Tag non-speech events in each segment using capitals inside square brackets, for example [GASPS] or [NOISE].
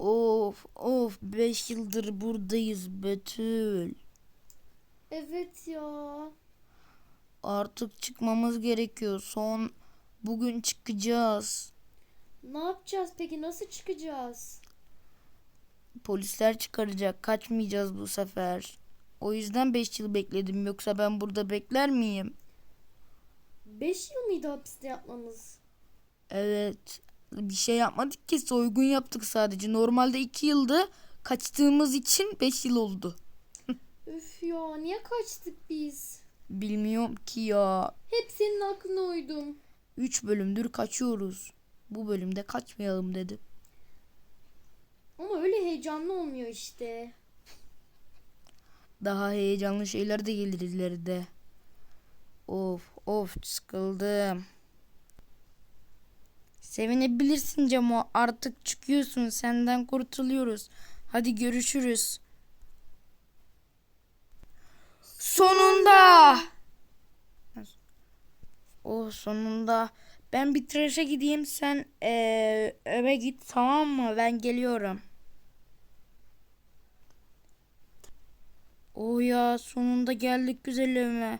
Of of 5 yıldır buradayız Betül. Evet ya. Artık çıkmamız gerekiyor. Son bugün çıkacağız. Ne yapacağız peki? Nasıl çıkacağız? Polisler çıkaracak. Kaçmayacağız bu sefer. O yüzden 5 yıl bekledim. Yoksa ben burada bekler miyim? 5 yıl mıydı hapiste yapmamız? Evet. Bir şey yapmadık ki soygun yaptık sadece. Normalde 2 yıldı. Kaçtığımız için 5 yıl oldu. [LAUGHS] Üf ya niye kaçtık biz? Bilmiyorum ki ya. Hep senin aklına uydum. 3 bölümdür kaçıyoruz. Bu bölümde kaçmayalım dedi. Ama öyle heyecanlı olmuyor işte. Daha heyecanlı şeyler de gelir ileride. Of of sıkıldım. Sevinebilirsin Cemo. Artık çıkıyorsun. Senden kurtuluyoruz. Hadi görüşürüz. Sonunda. Oh sonunda. Ben bir tıraşa gideyim. Sen eee, eve git tamam mı? Ben geliyorum. O ya sonunda geldik güzel evime.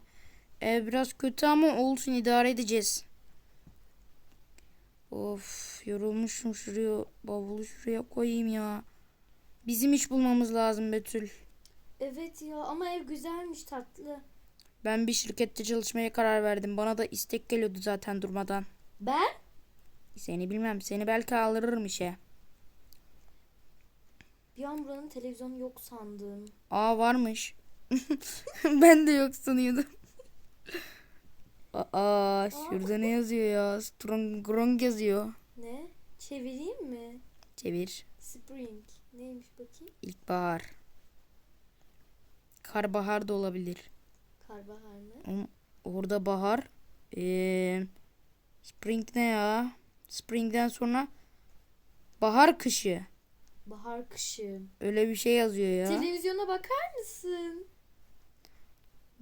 Ev biraz kötü ama olsun idare edeceğiz. Of yorulmuşum şuraya bavulu şuraya koyayım ya. Bizim iş bulmamız lazım Betül. Evet ya ama ev güzelmiş tatlı. Ben bir şirkette çalışmaya karar verdim. Bana da istek geliyordu zaten durmadan. Ben? Seni bilmem. Seni belki alırım işe. Bir an buranın televizyonu yok sandım. Aa varmış. [LAUGHS] ben de yok sanıyordum. Aa şurada ne yazıyor ya? Strong Grong yazıyor. Ne? Çevireyim mi? Çevir. Spring. Neymiş bakayım? İlkbahar. Karbahar da olabilir. Karbahar mı? Ama Orada bahar. Ee, spring ne ya? Spring'den sonra bahar kışı. Bahar kışı. Öyle bir şey yazıyor ya. Televizyona bakar mısın?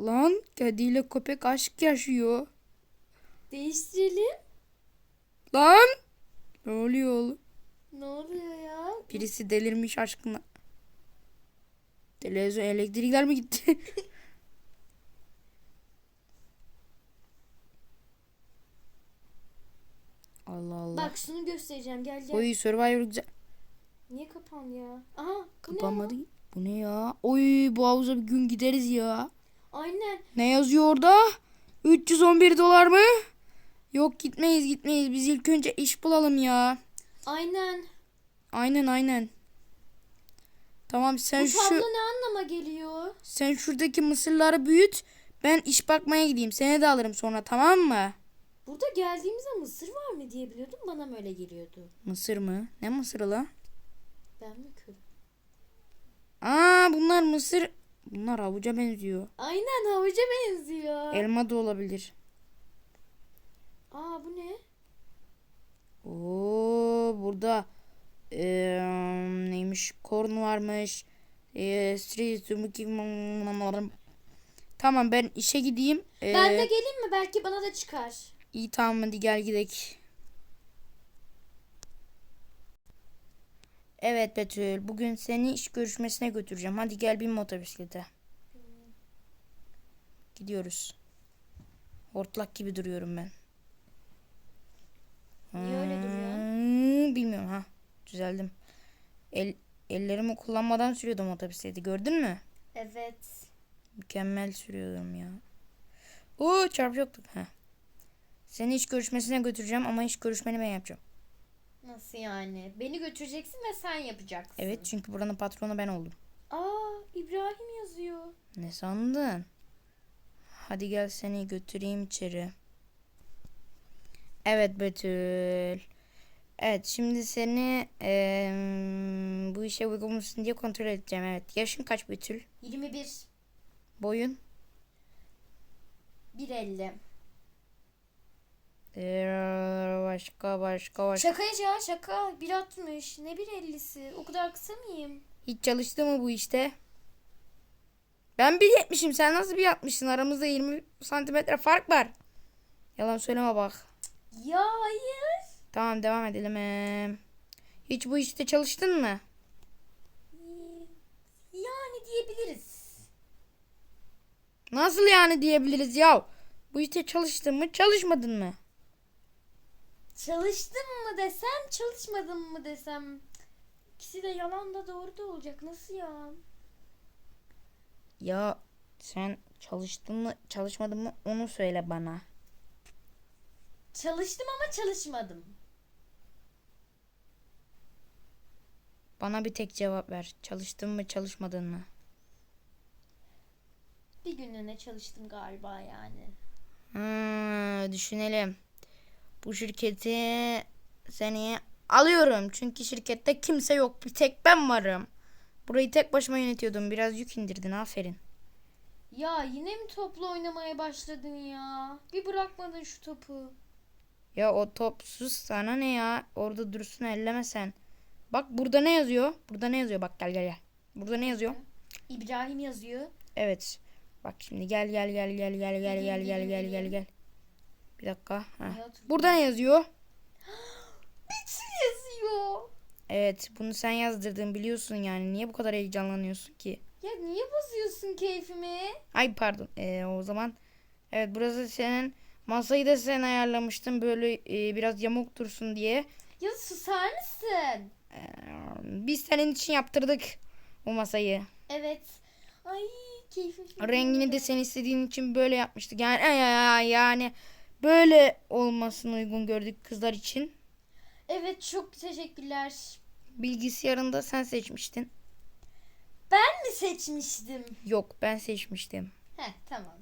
Lan kediyle köpek aşk yaşıyor. Değiştirelim. Lan! Ne oluyor oğlum? Ne oluyor ya? Birisi delirmiş aşkına. Televizyon elektrikler mi gitti? [LAUGHS] Allah Allah. Bak şunu göstereceğim. Gel gel. Oy Survivor güzel. Niye kapan ya? Aha. Bu ne Kapanmadı. ya? Bu ne ya? Oy bu havuza bir gün gideriz ya. Aynen. Ne yazıyor orada? 311 dolar mı? Yok gitmeyiz gitmeyiz. Biz ilk önce iş bulalım ya. Aynen. Aynen aynen. Tamam sen Bu şu ne anlama geliyor? sen şuradaki mısırları büyüt. Ben iş bakmaya gideyim. Seni de alırım sonra tamam mı? Burada geldiğimizde mısır var mı diye biliyordum. Bana mı öyle geliyordu? Mısır mı? Ne mısırı la? Ben mi körüm? Aa bunlar mısır. Bunlar havuca benziyor. Aynen havuca benziyor. Elma da olabilir. Aa bu ne? Oo burada eee, neymiş? Korn varmış. Eee, street Tamam ben işe gideyim. Eee, Ben de geleyim mi? Belki bana da çıkar. iyi tamam hadi gel gidelim. Evet Betül bugün seni iş görüşmesine götüreceğim. Hadi gel bin motosiklete. Gidiyoruz. Hortlak gibi duruyorum ben. Niye öyle duruyor? Hmm, bilmiyorum ha. Düzeldim. El, ellerimi kullanmadan sürüyordum otobüsleti. Gördün mü? Evet. Mükemmel sürüyordum ya. Oo çarpıyorduk. Ha. Seni iş görüşmesine götüreceğim ama iş görüşmeni ben yapacağım. Nasıl yani? Beni götüreceksin ve sen yapacaksın. Evet çünkü buranın patronu ben oldum. Aa İbrahim yazıyor. Ne sandın? Hadi gel seni götüreyim içeri. Evet Betül. Evet şimdi seni eee, bu işe uygun musun diye kontrol edeceğim. Evet yaşın kaç Betül? 21. Boyun? 1.50. Ee, başka başka başka. Şaka ya şaka. Bir altmış. Ne bir ellisi. O kadar kısa mıyım? Hiç çalıştı mı bu işte? Ben bir yetmişim. Sen nasıl bir yatmışsın? Aramızda 20 santimetre fark var. Yalan söyleme bak. Ya hayır. Tamam devam edelim. Hiç bu işte çalıştın mı? Ee, yani diyebiliriz. Nasıl yani diyebiliriz ya? Bu işte çalıştın mı çalışmadın mı? çalıştım mı desem çalışmadım mı desem. İkisi de yalan da doğru da olacak. Nasıl ya? Ya sen çalıştın mı çalışmadın mı onu söyle bana. Çalıştım ama çalışmadım. Bana bir tek cevap ver. Çalıştın mı çalışmadın mı? Bir günlüğüne çalıştım galiba yani. Hmm, düşünelim. Bu şirketi seni alıyorum. Çünkü şirkette kimse yok. Bir tek ben varım. Burayı tek başıma yönetiyordum. Biraz yük indirdin. Aferin. Ya yine mi toplu oynamaya başladın ya? Bir bırakmadın şu topu. Ya o top sus sana ne ya? Orada dursun elleme sen. Bak burada ne yazıyor? Burada ne yazıyor? Bak gel gel gel. Burada ne yazıyor? İbrahim yazıyor. Evet. Bak şimdi gel gel gel gel gel gel gel gel gel gel gel. Bir dakika. Heh. Burada ne yazıyor? [GASPS] Biçim şey yazıyor. Evet bunu sen yazdırdın biliyorsun yani. Niye bu kadar heyecanlanıyorsun ki? Ya niye bozuyorsun keyfimi? Ay pardon. Ee, o zaman evet burası senin masayı da sen ayarlamıştın böyle e, biraz yamuk dursun diye. Ya susar mısın? Ee, biz senin için yaptırdık bu masayı. Evet. Ay keyfim. Rengini de sen istediğin için böyle yapmıştık. Yani yani böyle olmasını uygun gördük kızlar için. Evet çok teşekkürler. Bilgisayarını da sen seçmiştin. Ben mi seçmiştim? Yok ben seçmiştim. He tamam.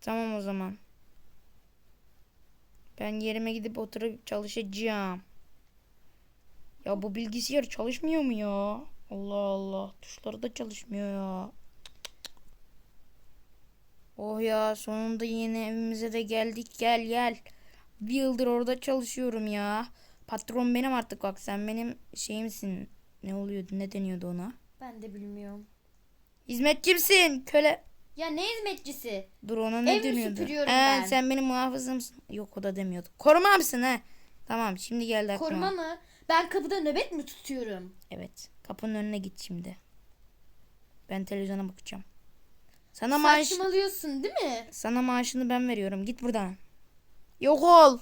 Tamam o zaman. Ben yerime gidip oturup çalışacağım. Ya bu bilgisayar çalışmıyor mu ya? Allah Allah tuşları da çalışmıyor ya. Oh ya sonunda yeni evimize de geldik gel gel. Bir yıldır orada çalışıyorum ya. Patron benim artık bak sen benim şeyimsin. Ne oluyordu ne deniyordu ona? Ben de bilmiyorum. Hizmetçimsin köle. Ya ne hizmetçisi? Dur ona ne Ev dönüyordu? Ee, ben. Sen benim muhafızımsın. Yok o da demiyordu. Koruma mısın he? Tamam şimdi geldi aklıma. Koruma mı? Ben kapıda nöbet mi tutuyorum? Evet. Kapının önüne git şimdi. Ben televizyona bakacağım. Sana maaş Saçmalıyorsun değil mi? sana maaşını ben veriyorum. Git buradan. Yok ol.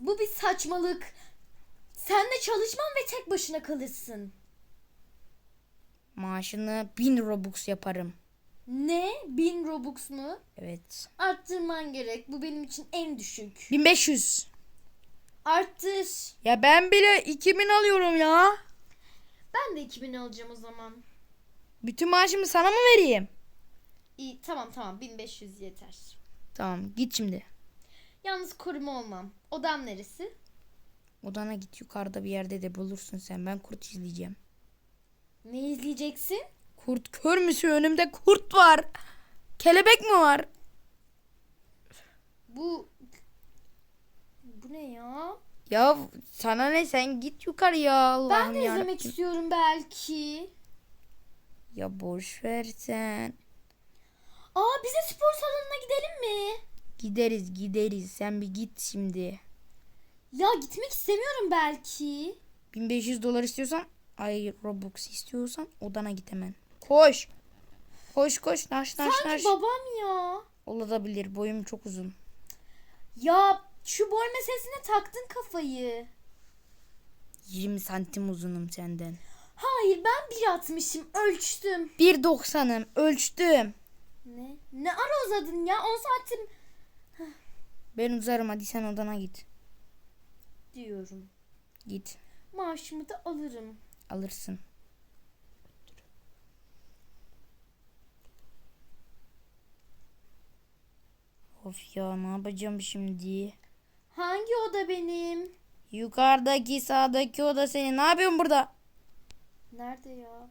Bu bir saçmalık. Sen de çalışman ve tek başına kalırsın. Maaşını 1000 Robux yaparım. Ne? 1000 Robux mu? Evet. Arttırman gerek. Bu benim için en düşük. 1500. Arttır. Ya ben bile 2000 alıyorum ya. Ben de 2000 alacağım o zaman. Bütün maaşımı sana mı vereyim? İyi tamam tamam 1500 yeter. Tamam git şimdi. Yalnız koruma olmam. Odam neresi? Odana git yukarıda bir yerde de bulursun sen. Ben kurt izleyeceğim. Ne izleyeceksin? Kurt kör müsün? Önümde kurt var. Kelebek mi var? Bu bu ne ya? Ya sana ne sen git yukarı ya Allah'ım Ben de izlemek yarabbim. istiyorum belki. Ya boş ver sen. Aa bize spor salonuna gidelim mi? Gideriz gideriz. Sen bir git şimdi. Ya gitmek istemiyorum belki. 1500 dolar istiyorsan ay Robux istiyorsan odana git hemen. Koş. Koş koş naş naş Sanki naş. Babam ya. Olabilir boyum çok uzun. Ya şu boy meselesine taktın kafayı. 20 santim uzunum senden. Hayır ben 1.60'ım ölçtüm. 1.90'ım ölçtüm. Ne? Ne ara uzadın ya? 10 saattir. Ben uzarım hadi sen odana git. Diyorum. Git. Maaşımı da alırım. Alırsın. Of ya ne yapacağım şimdi? Hangi oda benim? Yukarıdaki sağdaki oda senin. Ne yapıyorsun burada? Nerede ya?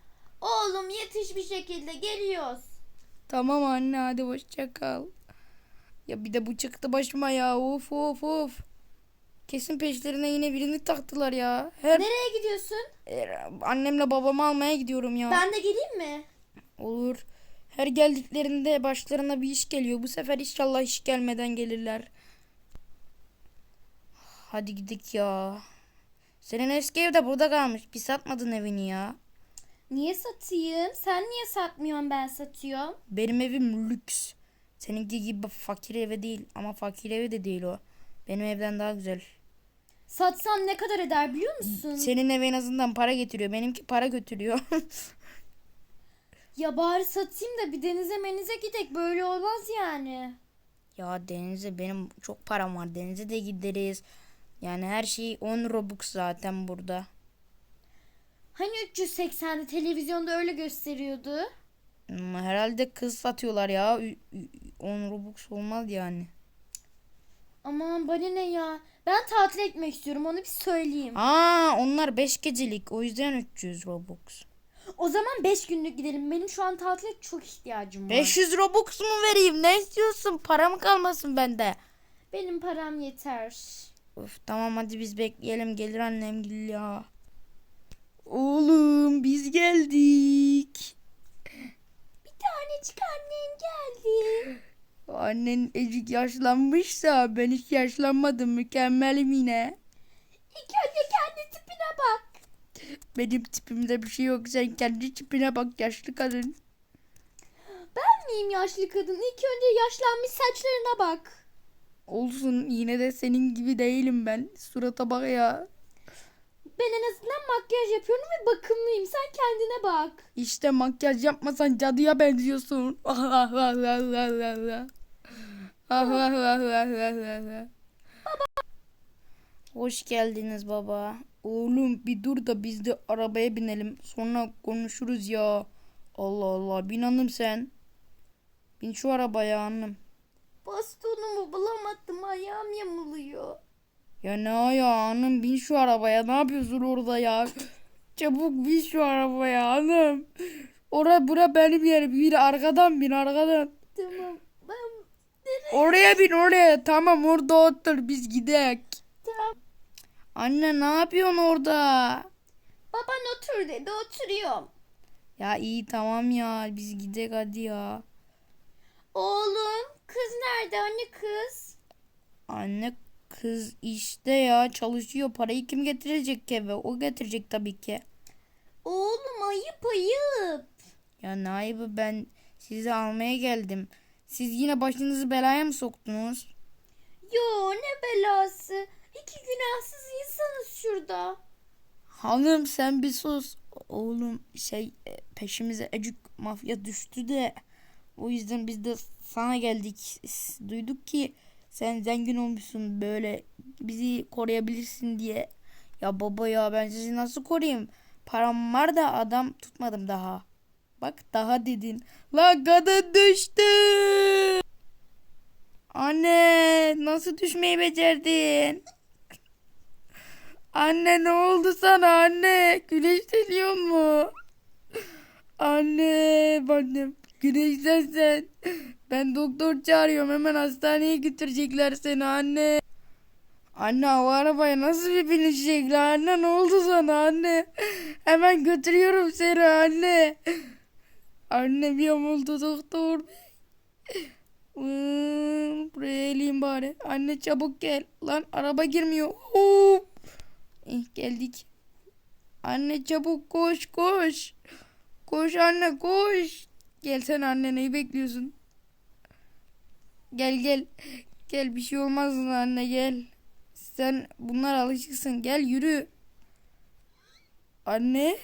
Oğlum yetiş bir şekilde geliyoruz. Tamam anne hadi hoşça kal. Ya bir de bu çıktı başıma ya. Of of of. Kesin peşlerine yine birini taktılar ya. Her Nereye gidiyorsun? Er, annemle babamı almaya gidiyorum ya. Ben de geleyim mi? Olur. Her geldiklerinde başlarına bir iş geliyor. Bu sefer inşallah iş gelmeden gelirler. Hadi gidik ya. Senin eski ev de burada kalmış. Bir satmadın evini ya. Niye satayım? Sen niye satmıyorsun ben satıyorum? Benim evim lüks. Seninki gibi fakir evi değil. Ama fakir evi de değil o. Benim evden daha güzel. Satsan ne kadar eder biliyor musun? Senin ev en azından para getiriyor. Benimki para götürüyor. [LAUGHS] Ya bari satayım da bir denize menize gidek böyle olmaz yani. ya denize benim çok param var. Denize de gideriz. Yani her şey 10 Robux zaten burada. Hani 380'de televizyonda öyle gösteriyordu. Hmm, Herhalde kız satıyorlar ya. Ü- ü- 10 Robux olmaz yani. Aman bana ne ya. Ben tatil etmek istiyorum onu bir söyleyeyim. Aa onlar 5 gecelik. O yüzden 300 Robux. O zaman 5 günlük gidelim. Benim şu an tatile çok ihtiyacım var. 500 Robux mu vereyim? Ne istiyorsun? Para mı kalmasın bende? Benim param yeter. Of tamam hadi biz bekleyelim. Gelir annem gel ya. Oğlum biz geldik. Bir tanecik annen geldi. Annen ecik yaşlanmışsa ben hiç yaşlanmadım. Mükemmelim yine. İlk önce kendi tipine bak. Benim tipimde bir şey yok. Sen kendi tipine bak yaşlı kadın. Ben miyim yaşlı kadın? İlk önce yaşlanmış saçlarına bak. Olsun yine de senin gibi değilim ben. Surata bak ya. Ben en azından makyaj yapıyorum ve bakımlıyım. Sen kendine bak. İşte makyaj yapmasan cadıya benziyorsun. [LAUGHS] Ah, ah, ah, ah, ah, ah, ah. Ah, ah, ah, ah, ah, ah, ah. Hoş geldiniz baba. Oğlum bir dur da biz de arabaya binelim. Sonra konuşuruz ya. Allah Allah. Bin hanım sen. Bin şu arabaya hanım. Bastonumu bulamadım. Ayağım yamuluyor. Ya ne ayağı hanım bin şu arabaya ne yapıyorsun orada ya? Çabuk bin şu arabaya hanım. Ora bura benim yerim. Bir arkadan bin arkadan. Tamam. Ben nereye? Oraya bin oraya. Tamam orada otur biz gidek. Tamam. Anne ne yapıyorsun orada? Baban otur dedi. Oturuyorum. Ya iyi tamam ya biz gidek hadi ya. Oğlum. Kız nerede? Anne kız. Anne kız işte ya çalışıyor. Parayı kim getirecek eve? O getirecek tabii ki. Oğlum ayıp ayıp. Ya Naib'i ben sizi almaya geldim. Siz yine başınızı belaya mı soktunuz? Yo ne belası. İki günahsız insanız şurada. Hanım sen bir sus. Oğlum şey e, peşimize ecük mafya düştü de o yüzden biz de sana geldik. Duyduk ki sen zengin olmuşsun böyle bizi koruyabilirsin diye. Ya baba ya ben sizi nasıl koruyayım? Param var da adam tutmadım daha. Bak daha dedin. La kadın düştü. Anne nasıl düşmeyi becerdin? Anne ne oldu sana anne? Güneşleniyor mu? Anne annem güneşlen sen. Ben doktor çağırıyorum hemen hastaneye götürecekler seni anne. Anne o arabaya nasıl bir binecekler anne ne oldu sana anne? Hemen götürüyorum seni anne. Anne bir oldu doktor bey. Buraya eleyim bari. Anne çabuk gel. Lan araba girmiyor. Hop. Eh, geldik. Anne çabuk koş koş. Koş anne koş. Gel sen anne neyi bekliyorsun? Gel gel. Gel bir şey olmaz anne gel. Sen bunlar alışıksın. Gel yürü. Anne.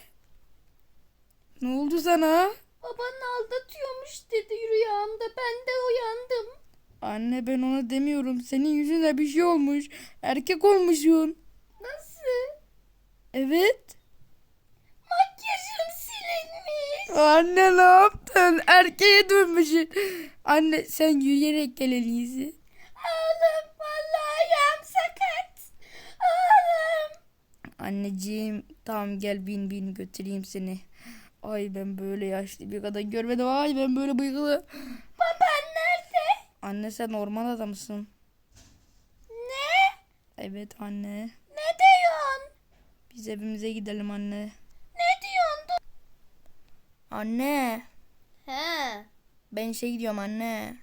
Ne oldu sana? Baban aldatıyormuş dedi rüyamda. Ben de uyandım. Anne ben ona demiyorum. Senin yüzüne bir şey olmuş. Erkek olmuşsun. Nasıl? Evet. Silinmiş. Anne ne yaptın? Erkeğe dönmüşsün. Anne sen yürüyerek gel en iyisi. Oğlum vallahi ayağım sakat. Oğlum. Anneciğim tamam gel bin bin götüreyim seni. Ay ben böyle yaşlı bir kadın görmedim. Ay ben böyle bıyıklı. Baban nerede? Anne sen orman adamısın. Ne? Evet anne. Ne diyorsun? Biz evimize gidelim anne. Anne. He. Ben işe gidiyorum anne.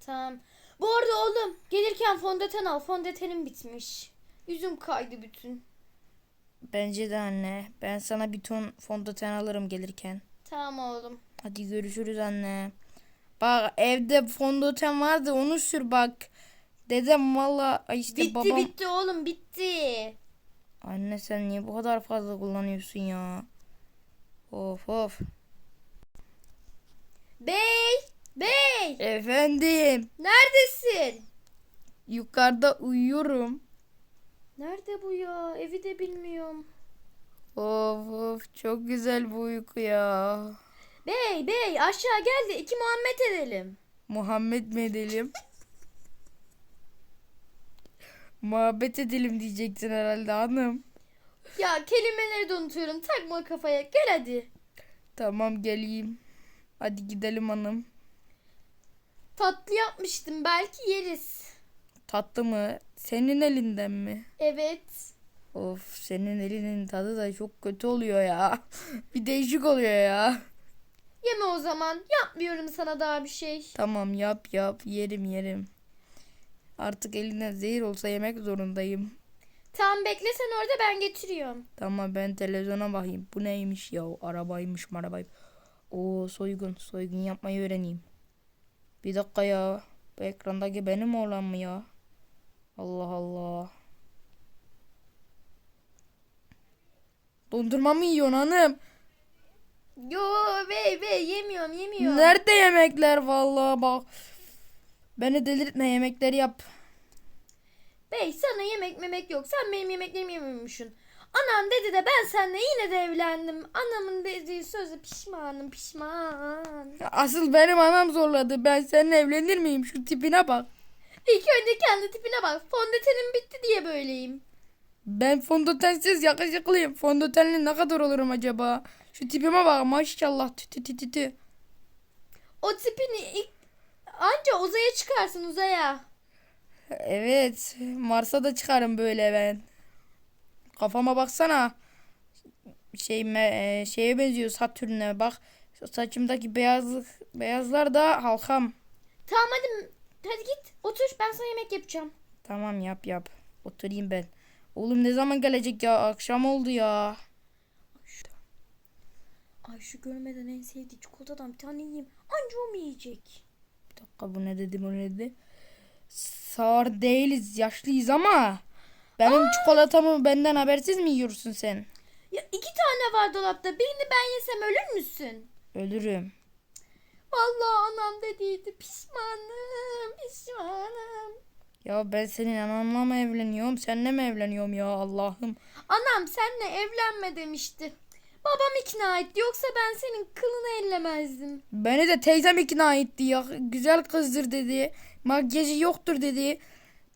Tamam. Bu arada oğlum gelirken fondöten al. Fondötenim bitmiş. Yüzüm kaydı bütün. Bence de anne. Ben sana bir ton fondöten alırım gelirken. Tamam oğlum. Hadi görüşürüz anne. Bak evde fondöten vardı onu sür bak. Dedem valla işte Bitti babam. bitti oğlum bitti. Anne sen niye bu kadar fazla kullanıyorsun ya? Of of. Bey! Bey! Efendim. Neredesin? Yukarıda uyuyorum. Nerede bu ya? Evi de bilmiyorum. Of of çok güzel bu uyku ya. Bey bey aşağı gel de iki Muhammed edelim. Muhammed mi edelim? [LAUGHS] Muhabbet edelim diyecektin herhalde hanım. Ya kelimeleri de unutuyorum. Takma kafaya. Gel hadi. Tamam geleyim. Hadi gidelim hanım. Tatlı yapmıştım. Belki yeriz. Tatlı mı? Senin elinden mi? Evet. Of senin elinin tadı da çok kötü oluyor ya. [LAUGHS] Bir değişik oluyor ya. Yeme o zaman. Yapmıyorum sana daha bir şey. Tamam yap yap yerim yerim. Artık elinden zehir olsa yemek zorundayım. Tamam bekle sen orada ben getiriyorum. Tamam ben televizyona bakayım. Bu neymiş ya? Arabaymış marabaymış. Oo soygun. Soygun yapmayı öğreneyim. Bir dakika ya. Bu ekrandaki benim oğlan mı ya? Allah Allah. Dondurma mı yiyorsun hanım? Yo bey bey yemiyorum yemiyorum. Nerede yemekler vallahi bak. Beni delirtme yemekleri yap. Bey sana yemek memek yok. Sen benim yemeklerimi yemiyormuşsun. Anam dedi de ben seninle yine de evlendim. Anamın dediği sözü pişmanım pişman. Asıl benim anam zorladı. Ben seninle evlenir miyim? Şu tipine bak. İlk önce kendi tipine bak. Fondötenim bitti diye böyleyim. Ben fondötensiz yakışıklıyım. Fondötenli ne kadar olurum acaba? Şu tipime bak maşallah. Tü tü tü tü tü. O tipini ilk anca uzaya çıkarsın uzaya. Evet. Mars'a da çıkarım böyle ben. Kafama baksana. Şey, me- e, şeye benziyor Satürn'e bak. Saçımdaki beyazlık beyazlar da halkam. Tamam hadi hadi git otur ben sana yemek yapacağım. Tamam yap yap. Oturayım ben. Oğlum ne zaman gelecek ya? Akşam oldu ya. Ay şu görmeden en sevdiği çikolatadan bir tane yiyeyim. Anca o mu yiyecek? Bir dakika bu ne dedi bu ne dedi? Sağır değiliz yaşlıyız ama benim çikolatamı benden habersiz mi yiyorsun sen? Ya iki tane var dolapta. Birini ben yesem ölür müsün? Ölürüm. Vallahi anam dediydi. Pişmanım, pişmanım. Ya ben senin ananla mı evleniyorum seninle mi evleniyorum ya Allah'ım. Anam senle evlenme demişti. Babam ikna etti. Yoksa ben senin kılını ellemezdim. Beni de teyzem ikna etti ya. Güzel kızdır dedi. Makyajı yoktur dedi.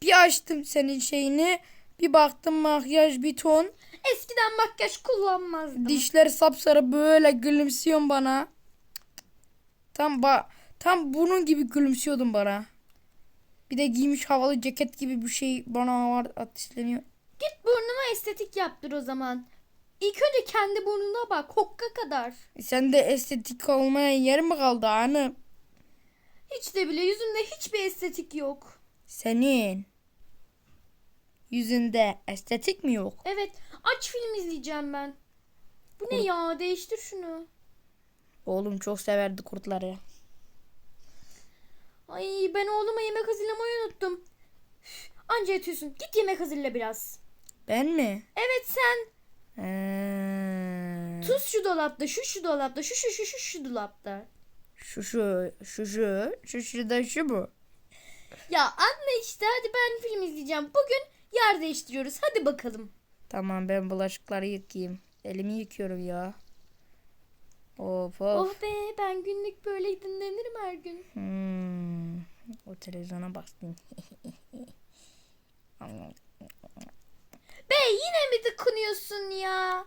Bir açtım senin şeyini. Bir baktım makyaj bir ton. Eskiden makyaj kullanmazdım. Dişler sapsarı böyle gülümsüyorsun bana. Tam ba tam bunun gibi gülümsüyordun bana. Bir de giymiş havalı ceket gibi bir şey bana var ateşleniyor. Git burnuma estetik yaptır o zaman. İlk önce kendi burnuna bak. Hokka kadar. Sen de estetik olmaya yer mi kaldı hanım? Hiç de bile yüzümde hiçbir estetik yok. Senin yüzünde estetik mi yok? Evet aç film izleyeceğim ben. Bu ne ya değiştir şunu. Oğlum çok severdi kurtları. Ay ben oğluma yemek hazırlamayı unuttum. Anca yatıyorsun. Git yemek hazırla biraz. Ben mi? Evet sen. Ee, Tuz şu dolapta, şu şu dolapta, şu şu şu şu şu dolapta. şu şu şu şu şu şu da şu bu. Ya anne işte hadi ben film izleyeceğim. Bugün yer değiştiriyoruz. Hadi bakalım. Tamam ben bulaşıkları yıkayayım. Elimi yıkıyorum ya. Of of. Oh be ben günlük böyle dinlenirim her gün. Hmm, o televizyona bastım. [LAUGHS] Bey yine mi tıkınıyorsun ya?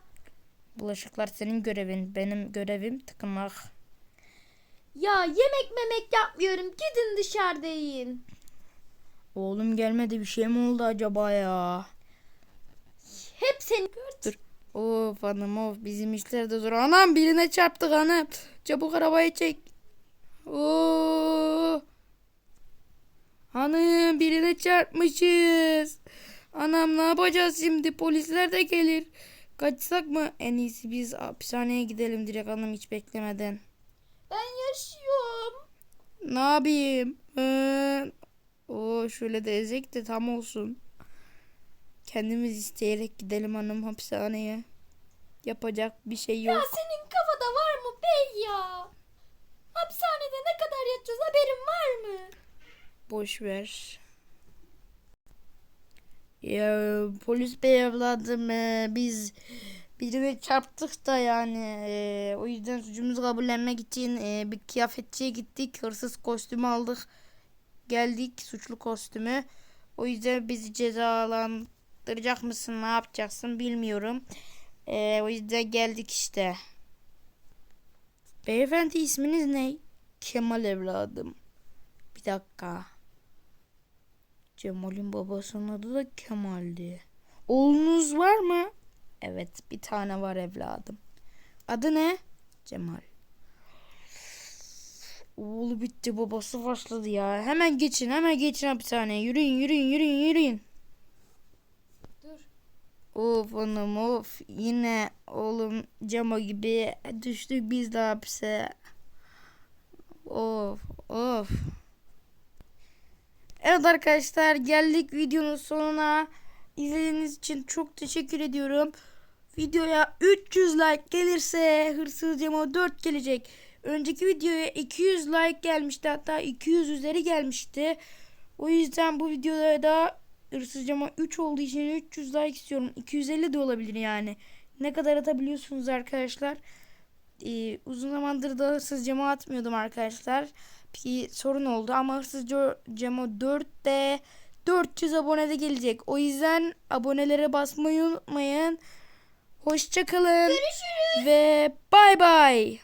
Bulaşıklar senin görevin. Benim görevim tıkınmak. Ya yemek memek yapmıyorum. Gidin dışarıda yiyin. Oğlum gelmedi bir şey mi oldu acaba ya? Hep seni Dur. Of hanım of bizim işler de zor. Anam birine çarptık hanım. Çabuk arabayı çek. Oo. Hanım birine çarpmışız. Anam ne yapacağız şimdi? Polisler de gelir. Kaçsak mı? En iyisi biz hapishaneye gidelim direkt hanım hiç beklemeden. Ben yaşıyorum. Ne yapayım? Ee, o şöyle de ezek de tam olsun. Kendimiz isteyerek gidelim hanım hapishaneye. Yapacak bir şey Ya yok. senin kafada var mı bey ya? Hapishanede ne kadar yatacağız haberin var mı? Boş ver. Ya polis bey evladım e, biz birine çarptık da yani e, o yüzden suçumuzu kabullenmek için e, bir kıyafetçiye gittik hırsız kostümü aldık geldik suçlu kostümü o yüzden bizi cezalandıracak mısın ne yapacaksın bilmiyorum E, o yüzden geldik işte beyefendi isminiz ne Kemal evladım bir dakika Cemal'in babasının adı da Kemal'di. Oğlunuz var mı? Evet bir tane var evladım. Adı ne? Cemal. Oğlu bitti babası başladı ya. Hemen geçin hemen geçin hapishaneye. Yürüyün yürüyün yürüyün yürüyün. Dur. Of hanım of. Yine oğlum Cemo gibi düştük biz de hapse. Of of. Evet arkadaşlar geldik videonun sonuna. İzlediğiniz için çok teşekkür ediyorum. Videoya 300 like gelirse Hırsız Cemo 4 gelecek. Önceki videoya 200 like gelmişti hatta 200 üzeri gelmişti. O yüzden bu videoda da Hırsız Cemo 3 olduğu için 300 like istiyorum. 250 de olabilir yani. Ne kadar atabiliyorsunuz arkadaşlar. Ee, uzun zamandır da Hırsız Cemo atmıyordum arkadaşlar bir sorun oldu ama Hırsız Co- Cemo 4'te 400 abone de gelecek. O yüzden abonelere basmayı unutmayın. Hoşçakalın. Görüşürüz. Ve bay bay.